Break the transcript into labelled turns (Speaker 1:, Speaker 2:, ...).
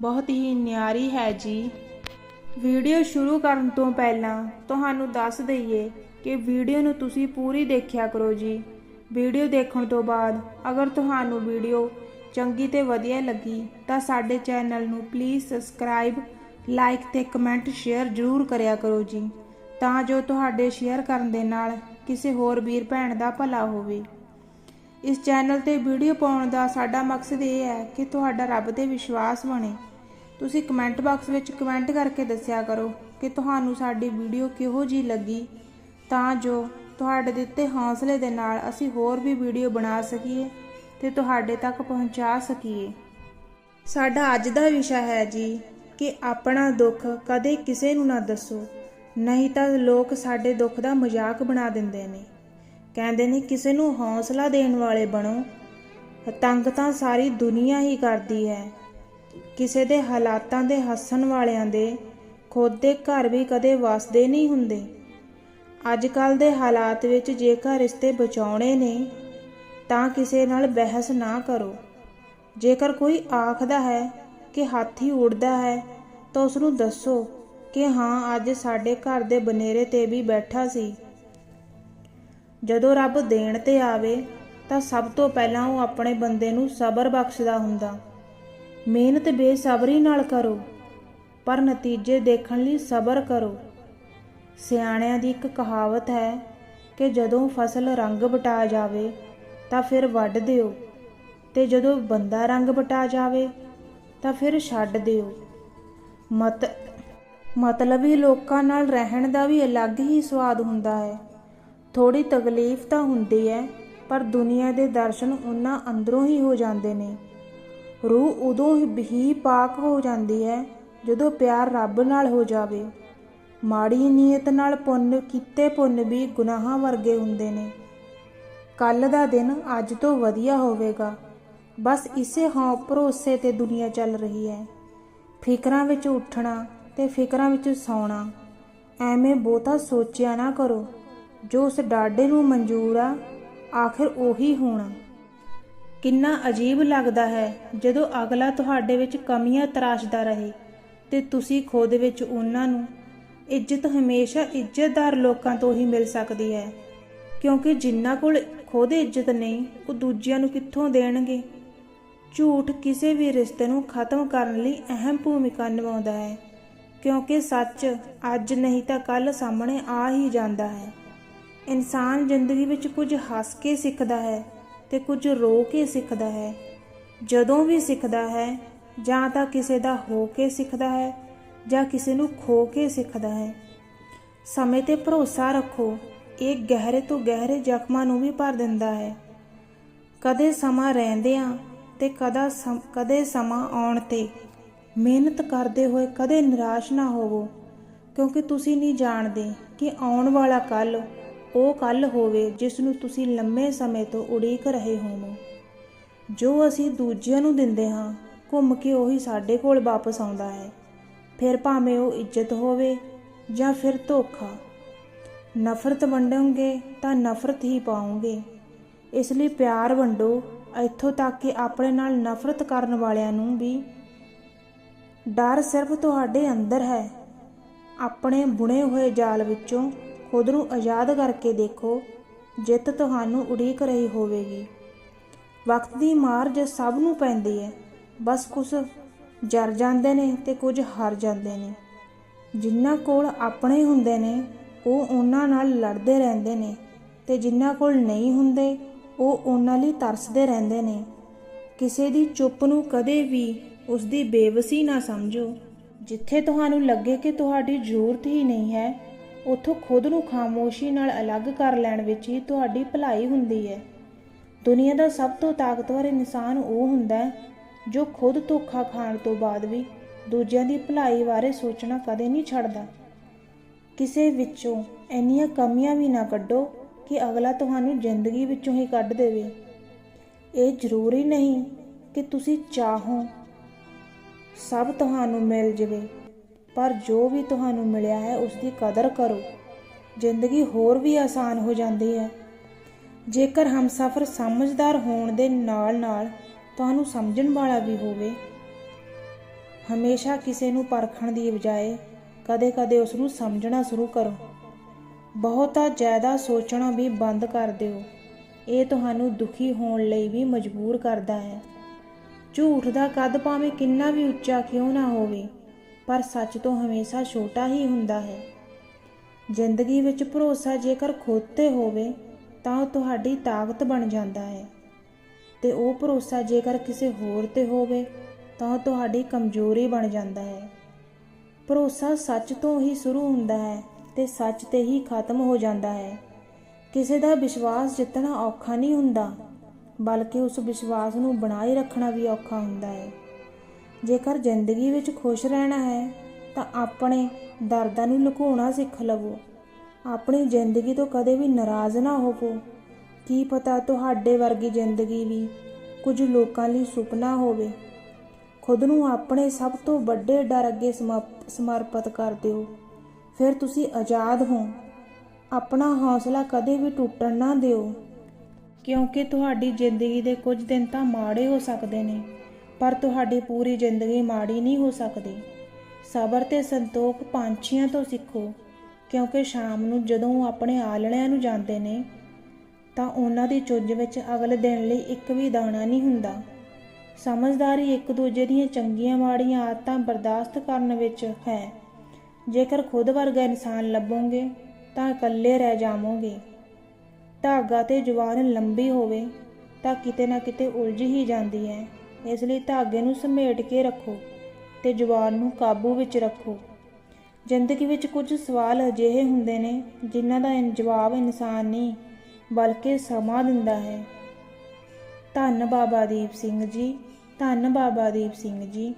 Speaker 1: ਬਹੁਤ ਹੀ ਨਿਆਰੀ ਹੈ ਜੀ। ਵੀਡੀਓ ਸ਼ੁਰੂ ਕਰਨ ਤੋਂ ਪਹਿਲਾਂ ਤੁਹਾਨੂੰ ਦੱਸ ਦਈਏ ਕਿ ਵੀਡੀਓ ਨੂੰ ਤੁਸੀਂ ਪੂਰੀ ਦੇਖਿਆ ਕਰੋ ਜੀ। ਵੀਡੀਓ ਦੇਖਣ ਤੋਂ ਬਾਅਦ ਅਗਰ ਤੁਹਾਨੂੰ ਵੀਡੀਓ ਚੰਗੀ ਤੇ ਵਧੀਆ ਲੱਗੀ ਤਾਂ ਸਾਡੇ ਚੈਨਲ ਨੂੰ ਪਲੀਜ਼ ਸਬਸਕ੍ਰਾਈਬ ਲਾਈਕ ਤੇ ਕਮੈਂਟ ਸ਼ੇਅਰ ਜ਼ਰੂਰ ਕਰਿਆ ਕਰੋ ਜੀ। ਤਾਂ ਜੋ ਤੁਹਾਡੇ ਸ਼ੇਅਰ ਕਰਨ ਦੇ ਨਾਲ ਕਿਸੇ ਹੋਰ ਵੀਰ ਭੈਣ ਦਾ ਭਲਾ ਹੋਵੇ। ਇਸ ਚੈਨਲ ਤੇ ਵੀਡੀਓ ਪਾਉਣ ਦਾ ਸਾਡਾ ਮਕਸਦ ਇਹ ਹੈ ਕਿ ਤੁਹਾਡਾ ਰੱਬ ਤੇ ਵਿਸ਼ਵਾਸ ਬਣੇ। ਤੁਸੀਂ ਕਮੈਂਟ ਬਾਕਸ ਵਿੱਚ ਕਮੈਂਟ ਕਰਕੇ ਦੱਸਿਆ ਕਰੋ ਕਿ ਤੁਹਾਨੂੰ ਸਾਡੀ ਵੀਡੀਓ ਕਿਹੋ ਜੀ ਲੱਗੀ, ਤਾਂ ਜੋ ਤੁਹਾਡੇ ਦਿੱਤੇ ਹੌਸਲੇ ਦੇ ਨਾਲ ਅਸੀਂ ਹੋਰ ਵੀ ਵੀਡੀਓ ਬਣਾ ਸਕੀਏ ਤੇ ਤੁਹਾਡੇ ਤੱਕ ਪਹੁੰਚਾ ਸਕੀਏ। ਸਾਡਾ ਅੱਜ ਦਾ ਵਿਸ਼ਾ ਹੈ ਜੀ ਕਿ ਆਪਣਾ ਦੁੱਖ ਕਦੇ ਕਿਸੇ ਨੂੰ ਨਾ ਦੱਸੋ, ਨਹੀਂ ਤਾਂ ਲੋਕ ਸਾਡੇ ਦੁੱਖ ਦਾ ਮਜ਼ਾਕ ਬਣਾ ਦਿੰਦੇ ਨੇ। ਕਹਿੰਦੇ ਨੇ, ਕਿਸੇ ਨੂੰ ਹੌਸਲਾ ਦੇਣ ਵਾਲੇ ਬਣੋ। ਤੰਗ ਤਾਂ ਸਾਰੀ ਦੁਨੀਆ ਹੀ ਕਰਦੀ ਹੈ। ਕਿਸੇ ਦੇ ਹਾਲਾਤਾਂ ਦੇ ਹੱਸਣ ਵਾਲਿਆਂ ਦੇ ਖੁਦ ਦੇ ਘਰ ਵੀ ਕਦੇ ਵਸਦੇ ਨਹੀਂ ਹੁੰਦੇ। ਅੱਜ ਕੱਲ ਦੇ ਹਾਲਾਤ ਵਿੱਚ ਜੇਕਰ ਰਿਸ਼ਤੇ ਬਚਾਉਣੇ ਨੇ, ਤਾਂ ਕਿਸੇ ਨਾਲ ਬਹਿਸ ਨਾ ਕਰੋ। ਜੇਕਰ ਕੋਈ ਆਖਦਾ ਹੈ ਕਿ ਹਾਥੀ ਉੜਦਾ ਹੈ, ਤਾਂ ਉਸ ਨੂੰ ਦੱਸੋ ਕਿ ਹਾਂ, ਅੱਜ ਸਾਡੇ ਘਰ ਦੇ ਬਨੇਰੇ ਤੇ ਵੀ ਬੈਠਾ ਸੀ। ਜਦੋਂ ਰੱਬ ਦੇਣ ਤੇ ਆਵੇ, ਤਾਂ ਸਭ ਤੋਂ ਪਹਿਲਾਂ ਉਹ ਆਪਣੇ ਬੰਦੇ ਨੂੰ ਸਬਰ ਬਖਸ਼ਦਾ ਹੁੰਦਾ। ਮਿਹਨਤ ਬੇਸਬਰੀ ਨਾਲ ਕਰੋ, ਪਰ ਨਤੀਜੇ ਦੇਖਣ ਲਈ ਸਬਰ ਕਰੋ। ਸਿਆਣਿਆਂ ਦੀ ਇੱਕ ਕਹਾਵਤ ਹੈ ਕਿ ਜਦੋਂ ਫਸਲ ਰੰਗ ਬਟਾ ਜਾਵੇ, ਤਾਂ ਫਿਰ ਵੱਢ ਦਿਓ, ਤੇ ਜਦੋਂ ਬੰਦਾ ਰੰਗ ਬਟਾ ਜਾਵੇ, ਤਾਂ ਫਿਰ ਛੱਡ ਦਿਓ। ਮਤ, ਮਤਲਬ ਹੀ ਲੋਕਾਂ ਨਾਲ ਰਹਿਣ ਦਾ ਵੀ ਅਲੱਗ ਹੀ ਸਵਾਦ ਹੁੰਦਾ ਹੈ। ਥੋੜੀ ਤਕਲੀਫ ਤਾਂ ਹੁੰਦੀ ਹੈ, ਪਰ ਦੁਨੀਆ ਦੇ ਦਰਸ਼ਨ ਉਹਨਾਂ ਅੰਦਰੋਂ ਹੀ ਹੋ ਜਾਂਦੇ ਨੇ। ਰੂਹ ਉਦੋਂ ਹੀ ਪਾਕ ਹੋ ਜਾਂਦੀ ਹੈ, ਜਦੋਂ ਪਿਆਰ ਰੱਬ ਨਾਲ ਹੋ ਜਾਵੇ। ਮਾੜੀ ਨੀਅਤ ਨਾਲ ਪੁੰਨ ਕੀਤੇ ਪੁੰਨ ਵੀ ਗੁਨਾਹਾਂ ਵਰਗੇ ਹੁੰਦੇ ਨੇ। ਕੱਲ ਦਾ ਦਿਨ ਅੱਜ ਤੋਂ ਵਧੀਆ ਹੋਵੇਗਾ। ਬਸ ਇਸੇ ਹਾਂ ਭਰੋਸੇ ਤੇ ਦੁਨੀਆ ਚੱਲ ਰਹੀ ਹੈ। ਫਿਕਰਾਂ ਵਿੱਚ ਉੱਠਣਾ ਤੇ ਫਿਕਰਾਂ ਵਿੱਚ ਸੌਣਾ। ਐਵੇਂ ਬਹੁਤਾ ਸੋਚਿਆ ਨਾ ਕਰੋ। ਜੋ ਉਸ ਡਾਡੇ ਨੂੰ ਮਨਜ਼ੂਰ ਆ, ਆਖਿਰ ਉਹੀ ਹੋਣਾ। ਕਿੰਨਾ ਅਜੀਬ ਲੱਗਦਾ ਹੈ ਜਦੋਂ ਅਗਲਾ ਤੁਹਾਡੇ ਵਿੱਚ ਕਮੀਆਂ ਤਰਾਸ਼ਦਾ ਰਹੇ ਤੇ ਤੁਸੀਂ ਖੁਦ ਵਿੱਚ ਉਹਨਾਂ ਨੂੰ ਇੱਜ਼ਤ ਹਮੇਸ਼ਾ ਇੱਜ਼ਤਦਾਰ ਲੋਕਾਂ ਤੋਂ ਹੀ ਮਿਲ ਸਕਦੀ ਹੈ, ਕਿਉਂਕਿ ਜਿਨ੍ਹਾਂ ਕੋਲ ਖੁਦ ਇੱਜ਼ਤ ਨਹੀਂ, ਉਹ ਦੂਜਿਆਂ ਨੂੰ ਕਿੱਥੋਂ ਦੇਣਗੇ? ਝੂਠ ਕਿਸੇ ਵੀ ਰਿਸ਼ਤੇ ਨੂੰ ਖਤਮ ਕਰਨ ਲਈ ਅਹਿਮ ਭੂਮਿਕਾ ਨਿਭਾਉਂਦਾ ਹੈ, ਕਿਉਂਕਿ ਸੱਚ ਅੱਜ ਨਹੀਂ ਤਾਂ ਕੱਲ ਸਾਹਮਣੇ ਆ ਹੀ ਜਾਂਦਾ ਹੈ। ਇਨਸਾਨ ਜ਼ਿੰਦਗੀ ਵਿੱਚ ਕੁਝ ਹੱਸ ਕੇ ਸਿੱਖਦਾ ਹੈ ਤੇ ਕੁਝ ਰੋ ਕੇ ਸਿੱਖਦਾ ਹੈ। ਜਦੋਂ ਵੀ ਸਿੱਖਦਾ ਹੈ, ਜਾਂ ਤਾਂ ਕਿਸੇ ਦਾ ਹੋ ਕੇ ਸਿੱਖਦਾ ਹੈ, ਜਾਂ ਕਿਸੇ ਨੂੰ ਖੋ ਕੇ ਸਿੱਖਦਾ ਹੈ। ਸਮੇਂ ਤੇ ਭਰੋਸਾ ਰੱਖੋ, ਇਹ ਗਹਿਰੇ ਤੋਂ ਗਹਿਰੇ ਜ਼ਖਮਾਂ ਨੂੰ ਵੀ ਭਰ ਦਿੰਦਾ ਹੈ। ਕਦੇ ਸਮਾਂ ਰਹਿੰਦਿਆਂ ਤੇ ਕਦਾ ਕਦੇ ਸਮਾਂ ਆਉਣ ਤੇ ਮਿਹਨਤ ਕਰਦੇ ਹੋਏ ਕਦੇ ਨਿਰਾਸ਼ ਨਾ ਹੋਵੋ, ਕਿਉਂਕਿ ਤੁਸੀਂ ਨਹੀਂ ਜਾਣਦੇ ਕਿ ਆਉਣ ਵਾਲਾ ਕੱਲ ਉਹ ਕੱਲ ਹੋਵੇ ਜਿਸ ਨੂੰ ਤੁਸੀਂ ਲੰਮੇ ਸਮੇਂ ਤੋਂ ਉਡੀਕ ਰਹੇ ਹੋਵੋ। ਜੋ ਅਸੀਂ ਦੂਜਿਆਂ ਨੂੰ ਦਿੰਦੇ ਹਾਂ, ਘੁੰਮ ਕੇ ਉਹੀ ਸਾਡੇ ਕੋਲ ਵਾਪਸ ਆਉਂਦਾ ਹੈ। ਫਿਰ ਭਾਵੇਂ ਉਹ ਇੱਜ਼ਤ ਹੋਵੇ ਜਾਂ ਫਿਰ ਧੋਖਾ। ਨਫ਼ਰਤ ਵੰਡੋਗੇ ਤਾਂ ਨਫ਼ਰਤ ਹੀ ਪਾਓਗੇ। ਇਸ ਲਈ ਪਿਆਰ ਵੰਡੋ, ਇੱਥੋਂ ਤੱਕ ਕਿ ਆਪਣੇ ਨਾਲ ਨਫ਼ਰਤ ਕਰਨ ਵਾਲਿਆਂ ਨੂੰ ਵੀ। ਡਰ ਸਿਰਫ ਤੁਹਾਡੇ ਅੰਦਰ ਹੈ। ਆਪਣੇ ਬੁਣੇ ਹੋਏ ਜਾਲ ਵਿੱਚੋਂ ਖੁਦ ਨੂੰ ਆਜ਼ਾਦ ਕਰਕੇ ਦੇਖੋ, ਜਿੱਤ ਤੁਹਾਨੂੰ ਉਡੀਕ ਰਹੀ ਹੋਵੇਗੀ। ਵਕਤ ਦੀ ਮਾਰ ਜੇ ਸਭ ਨੂੰ ਪੈਂਦੀ ਹੈ ਬਸ ਕੁਝ ਜਰ ਜਾਂਦੇ ਨੇ ਤੇ ਕੁਝ ਹਾਰ ਜਾਂਦੇ ਨੇ। ਜਿਨ੍ਹਾਂ ਕੋਲ ਆਪਣੇ ਹੁੰਦੇ ਨੇ, ਉਹ ਉਹਨਾਂ ਨਾਲ ਲੜਦੇ ਰਹਿੰਦੇ ਨੇ ਤੇ ਜਿਨ੍ਹਾਂ ਕੋਲ ਨਹੀਂ ਹੁੰਦੇ, ਉਹ ਉਹਨਾਂ ਲਈ ਤਰਸਦੇ ਰਹਿੰਦੇ ਨੇ। ਕਿਸੇ ਦੀ ਚੁੱਪ ਨੂੰ ਕਦੇ ਵੀ ਉਸ ਦੀ ਬੇਵਸੀ ਨਾ ਸਮਝੋ। ਜਿੱਥੇ ਤੁਹਾਨੂੰ ਲੱਗੇ ਕਿ ਤੁਹਾਡੀ ਜ਼ਰੂਰਤ ਹੀ ਨਹੀਂ ਹੈ ਉਥੋਂ ਖੁਦ ਨੂੰ ਖਾਮੋਸ਼ੀ ਨਾਲ ਅਲੱਗ ਕਰ ਲੈਣ ਵਿੱਚ ਹੀ ਤੁਹਾਡੀ ਭਲਾਈ ਹੁੰਦੀ ਹੈ। ਦੁਨੀਆ ਦਾ ਸਭ ਤੋਂ ਤਾਕਤਵਰ ਇਨਸਾਨ ਉਹ ਹੁੰਦਾ ਹੈ, ਜੋ ਖੁਦ ਧੋਖਾ ਖਾਣ ਤੋਂ ਬਾਅਦ ਵੀ ਦੂਜਿਆਂ ਦੀ ਭਲਾਈ ਬਾਰੇ ਸੋਚਣਾ ਕਦੇ ਨਹੀਂ ਛੱਡਦਾ। ਕਿਸੇ ਵਿੱਚੋਂ ਇੰਨੀਆਂ ਕਮੀਆਂ ਵੀ ਨਾ ਕੱਢੋ ਕਿ ਅਗਲਾ ਤੁਹਾਨੂੰ ਜ਼ਿੰਦਗੀ ਵਿੱਚੋਂ ਹੀ ਕੱਢ ਦੇਵੇ। ਇਹ ਜ਼ਰੂਰੀ ਨਹੀਂ ਕਿ ਤੁਸੀਂ ਚਾਹੋ ਸਭ ਤੁਹਾਨੂੰ ਮਿਲ ਜਵੇ। ਪਰ ਜੋ ਵੀ ਤੁਹਾਨੂੰ ਮਿਲਿਆ ਹੈ, ਉਸ ਦੀ ਕਦਰ ਕਰੋ। ਜ਼ਿੰਦਗੀ ਹੋਰ ਵੀ ਆਸਾਨ ਹੋ ਜਾਂਦੀ ਹੈ। ਜੇਕਰ ਹਮਸਫਰ ਸਮਝਦਾਰ ਹੋਣ ਦੇ ਨਾਲ-ਨਾਲ ਤੁਹਾਨੂੰ ਸਮਝਣ ਵਾਲਾ ਵੀ ਹੋਵੇ, ਹਮੇਸ਼ਾ ਕਿਸੇ ਨੂੰ ਪਰਖਣ ਦੀ ਬਜਾਏ ਕਦੇ-ਕਦੇ ਉਸ ਨੂੰ ਸਮਝਣਾ ਸ਼ੁਰੂ ਕਰੋ। ਬਹੁਤਾ ਜ਼ਿਆਦਾ ਸੋਚਣਾ ਵੀ ਬੰਦ ਕਰ ਦਿਓ। ਇਹ ਤੁਹਾਨੂੰ ਦੁਖੀ ਹੋਣ ਲਈ ਵੀ ਮਜਬੂਰ ਕਰਦਾ ਹੈ। ਝੂਠ ਦਾ ਕੱਦ ਭਾਵੇਂ ਕਿੰਨਾ ਵੀ ਉੱਚਾ ਕਿਉਂ ਨਾ ਹੋਵੇ ਪਰ ਸੱਚ ਤੋਂ ਹਮੇਸ਼ਾ ਛੋਟਾ ਹੀ ਹੁੰਦਾ ਹੈ। ਜ਼ਿੰਦਗੀ ਵਿੱਚ ਭਰੋਸਾ ਜੇਕਰ ਖੁਦ ਤੇ ਹੋਵੇ, ਤਾਂ ਉਹ ਤੁਹਾਡੀ ਤਾਕਤ ਬਣ ਜਾਂਦਾ ਹੈ। ਤੇ ਉਹ ਭਰੋਸਾ ਜੇਕਰ ਕਿਸੇ ਹੋਰ ਤੇ ਹੋਵੇ, ਤਾਂ ਉਹ ਤੁਹਾਡੀ ਕਮਜ਼ੋਰੀ ਬਣ ਜਾਂਦਾ ਹੈ। ਭਰੋਸਾ ਸੱਚ ਤੋਂ ਹੀ ਸ਼ੁਰੂ ਹੁੰਦਾ ਹੈ ਤੇ ਸੱਚ ਤੇ ਹੀ ਖਤਮ ਹੋ ਜਾਂਦਾ ਹੈ। ਕਿਸੇ ਦਾ ਵਿਸ਼ਵਾਸ ਜਿੱਤਣਾ ਔਖਾ ਨਹੀਂ ਹੁੰਦਾ, ਬਲਕਿ ਉਸ ਵਿਸ਼ਵਾਸ ਨੂੰ ਬਣਾਈ ਰੱਖਣਾ ਵੀ ਔਖਾ ਹੁੰਦਾ ਹੈ। ਜੇਕਰ ਜ਼ਿੰਦਗੀ ਵਿੱਚ ਖੁਸ਼ ਰਹਿਣਾ ਹੈ, ਤਾਂ ਆਪਣੇ ਦਰਦਾਂ ਨੂੰ ਲੁਕਾਉਣਾ ਸਿੱਖ ਲਵੋ। ਆਪਣੀ ਜ਼ਿੰਦਗੀ ਤੋਂ ਕਦੇ ਵੀ ਨਾਰਾਜ਼ ਨਾ ਹੋਵੋ। ਕੀ ਪਤਾ ਤੁਹਾਡੇ ਵਰਗੀ ਜ਼ਿੰਦਗੀ ਵੀ ਕੁਝ ਲੋਕਾਂ ਲਈ ਸੁਪਨਾ ਹੋਵੇ। ਖੁਦ ਨੂੰ ਆਪਣੇ ਸਭ ਤੋਂ ਵੱਡੇ ਡਰ ਅੱਗੇ ਸਮਪ- ਸਮਰਪਿਤ ਕਰ ਦਿਓ। ਫਿਰ ਤੁਸੀਂ ਆਜ਼ਾਦ ਹੋ। ਆਪਣਾ ਹੌਸਲਾ ਕਦੇ ਵੀ ਟੁੱਟਣ ਨਾ ਦਿਓ। ਕਿਉਂਕਿ ਤੁਹਾਡੀ ਜ਼ਿੰਦਗੀ ਦੇ ਕੁਝ ਦਿਨ ਤਾਂ ਮਾੜੇ ਹੋ ਸਕਦੇ ਨੇ। ਪਰ ਤੁਹਾਡੀ ਪੂਰੀ ਜ਼ਿੰਦਗੀ ਮਾੜੀ ਨਹੀਂ ਹੋ ਸਕਦੀ। ਸਬਰ ਤੇ ਸੰਤੋਖ ਪੰਛੀਆਂ ਤੋਂ ਸਿੱਖੋ, ਕਿਉਂਕਿ ਸ਼ਾਮ ਨੂੰ ਜਦੋਂ ਉਹ ਆਪਣੇ ਆਲਣਿਆਂ ਨੂੰ ਜਾਂਦੇ ਨੇ, ਤਾਂ ਉਹਨਾਂ ਦੀ ਚੁੰਝ ਵਿੱਚ ਅਗਲੇ ਦਿਨ ਲਈ ਇੱਕ ਵੀ ਦਾਣਾ ਨਹੀਂ ਹੁੰਦਾ। ਸਮਝਦਾਰੀ ਇੱਕ ਦੂਜੇ ਦੀਆਂ ਚੰਗੀਆਂ ਮਾੜੀਆਂ ਆਦਤਾਂ ਬਰਦਾਸ਼ਤ ਕਰਨ ਵਿੱਚ ਹੈ। ਜੇਕਰ ਖੁਦ ਵਰਗਾ ਇਨਸਾਨ ਲੱਭੋਗੇ, ਤਾਂ ਇਕੱਲੇ ਰਹਿ ਜਾਵੋਗੇ। ਧਾਗਾ ਤੇ ਜਵਾਨ ਲੰਬੀ ਹੋਵੇ, ਤਾਂ ਕਿਤੇ ਨਾ ਕਿਤੇ ਉਲਝ ਹੀ ਜਾਂਦੀ ਹੈ। ਇਸ ਲਈ ਧਾਗੇ ਨੂੰ ਸਮੇਟ ਕੇ ਰੱਖੋ ਤੇ ਜਵਾਨ ਨੂੰ ਕਾਬੂ ਵਿੱਚ ਰੱਖੋ। ਜ਼ਿੰਦਗੀ ਵਿੱਚ ਕੁਝ ਸਵਾਲ ਅਜਿਹੇ ਹੁੰਦੇ ਨੇ ਜਿਨ੍ਹਾਂ ਦਾ ਇਨ- ਜਵਾਬ ਇਨਸਾਨ ਨਹੀਂ ਬਲਕਿ ਸਮਾਂ ਦਿੰਦਾ ਹੈ। ਧੰਨ ਬਾਬਾ ਦੀਪ ਸਿੰਘ ਜੀ, ਧੰਨ ਬਾਬਾ ਦੀਪ ਸਿੰਘ ਜੀ।